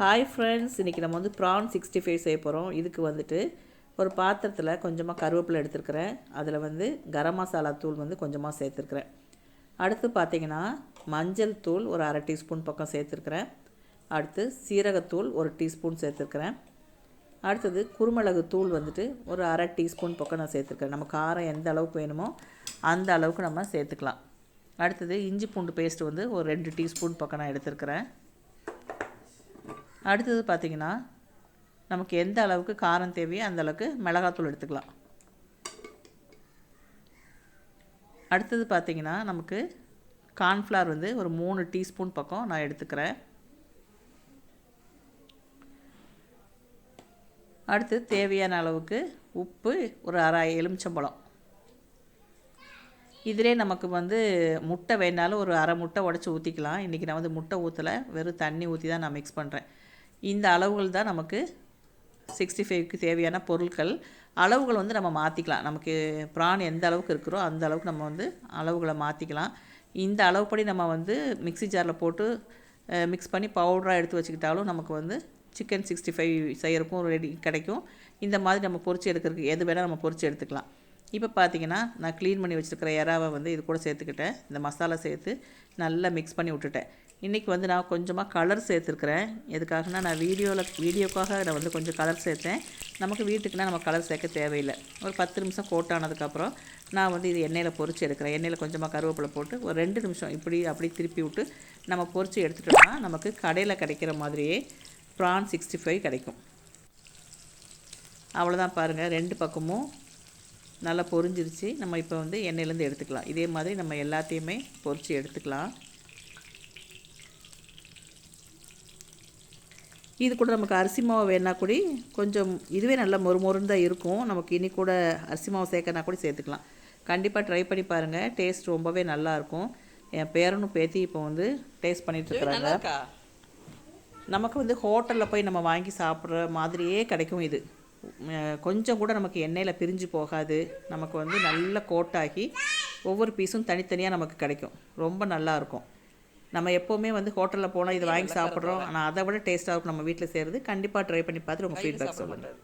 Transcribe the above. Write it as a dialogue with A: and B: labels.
A: Hi friends இன்றைக்கி நம்ம வந்து ப்ரான் சிக்ஸ்டி ஃபைவ் செய்ய போகிறோம் இதுக்கு வந்துட்டு ஒரு பாத்திரத்தில் கொஞ்சமாக கருவேப்பிலை எடுத்துருக்கிறேன். அதில் வந்து கரம் மசாலா தூள் வந்து கொஞ்சமாக சேர்த்துருக்குறேன். அடுத்து பார்த்தீங்கன்னா மஞ்சள் தூள் ஒரு அரை டீஸ்பூன் பக்கம் சேர்த்துருக்குறேன். அடுத்து சீரகத்தூள் ஒரு டீஸ்பூன் சேர்த்துருக்குறேன். அடுத்தது குருமிளகு தூள் வந்துட்டு ஒரு அரை டீஸ்பூன் பக்கம் நான் சேர்த்துருக்கேன் நம்ம காரம் எந்த அளவுக்கு வேணுமோ அந்த அளவுக்கு நம்ம சேர்த்துக்கலாம். அடுத்தது இஞ்சி பூண்டு பேஸ்ட் வந்து ஒரு ரெண்டு டீஸ்பூன் பக்கம் நான் எடுத்துருக்கிறேன். அடுத்தது பார்த்திங்கன்னா நமக்கு எந்த அளவுக்கு காரம் தேவையோ அந்த அளவுக்கு மிளகாத்தூள் எடுத்துக்கலாம். அடுத்தது பார்த்திங்கன்னா நமக்கு கார்ன்ஃப்ளவர் வந்து ஒரு மூணு டீஸ்பூன் பக்கம் நான் எடுத்துக்கிறேன். அடுத்து தேவையான அளவுக்கு உப்பு ஒரு அரை எலுமிச்சம்பழம். இதிலே நமக்கு வந்து முட்டை வேணாலும் ஒரு அரை முட்டை உடச்சி ஊற்றிக்கலாம் இன்றைக்கி நான் வந்து முட்டை ஊற்றலை வெறும் தண்ணி ஊற்றி தான் நான் மிக்ஸ் பண்ணுறேன் இந்த அளவுகள் தான் நமக்கு சிக்ஸ்டி ஃபைவ்க்கு தேவையான பொருட்கள். அளவுகள் வந்து நம்ம மாற்றிக்கலாம் நமக்கு ப்ரான் எந்த அளவுக்கு இருக்கிறோ அந்த அளவுக்கு நம்ம வந்து அளவுகளை மாற்றிக்கலாம் இந்த அளவுப்படி நம்ம வந்து மிக்சி ஜாரில் போட்டு மிக்ஸ் பண்ணி பவுடராக எடுத்து வச்சுக்கிட்டாலும் நமக்கு வந்து சிக்கன் சிக்ஸ்டி ஃபைவ் செய்கிறக்கும் ரெடி கிடைக்கும். இந்த மாதிரி நம்ம பொறிச்சு எடுக்கிறதுக்கு எது வேணால் நம்ம பொறிச்சு எடுத்துக்கலாம். இப்போ பார்த்தீங்கன்னா நான் க்ளீன் பண்ணி வச்சுருக்கிற இறாவை வந்து இது கூட சேர்த்துக்கிட்டேன். இந்த மசாலா சேர்த்து நல்லா மிக்ஸ் பண்ணி விட்டுட்டேன். இன்றைக்கி வந்து நான் கொஞ்சமாக கலர் சேர்த்துருக்குறேன். எதுக்காகனா நான் வீடியோவில் வீடியோக்காக நான் வந்து கொஞ்சம் கலர் சேர்த்தேன். நமக்கு வீட்டுக்குனா நம்ம கலர் சேர்க்க தேவையில்லை. ஒரு பத்து நிமிஷம் கோட்டானதுக்கப்புறம் நான் வந்து இது எண்ணெயில் பொறிச்சு எடுக்கிறேன். எண்ணெயில் கொஞ்சமாக கருவேப்பிலை போட்டு ஒரு ரெண்டு நிமிஷம் இப்படி அப்படி திருப்பி விட்டு நம்ம பொறிச்சு எடுத்துட்டோம்னா நமக்கு கடையில் கிடைக்கிற மாதிரியே ப்ரான் சிக்ஸ்டி ஃபைவ் கிடைக்கும். அவ்வளோதான் பாருங்கள் ரெண்டு பக்கமும் நல்லா பொரிஞ்சிருச்சு. நம்ம இப்போ வந்து எண்ணெயிலேருந்து எடுத்துக்கலாம். இதே மாதிரி நம்ம எல்லாத்தையுமே பொறிச்சு எடுத்துக்கலாம். இது கூட நமக்கு அரிசி மாவு வேணா கூட கொஞ்சம் இதுவே நல்லா மொறு மொறுன்னு தான் இருக்கும். நமக்கு இனி கூட அரிசி மாவு சேர்க்கனா கூட சேர்த்துக்கலாம். கண்டிப்பாக ட்ரை பண்ணி பாருங்கள் டேஸ்ட் ரொம்பவே நல்லாயிருக்கும் என் பேரனும் பேத்தி இப்போ வந்து டேஸ்ட் பண்ணிகிட்ருக்குறாங்க நமக்கு வந்து ஹோட்டலில் போய் நம்ம வாங்கி சாப்பிட்ற மாதிரியே கிடைக்கும் இது. கொஞ்சம் கூட நமக்கு எண்ணெயில் பிரிஞ்சு போகாது. நமக்கு வந்து நல்ல கோட்டாகி ஒவ்வொரு பீஸும் தனித்தனியாக நமக்கு கிடைக்கும். ரொம்ப நல்லாயிருக்கும் நம்ம எப்போவுமே வந்து ஹோட்டலில் போனால் இது வாங்கி சாப்பிட்றோம். ஆனால் அதை விட டேஸ்ட்டாக இருக்கும். நம்ம வீட்டில் செய்கிறது கண்டிப்பாக ட்ரை பண்ணி பார்த்துட்டு உங்கள் ஃபீட்பேக் சொல்லுங்கள்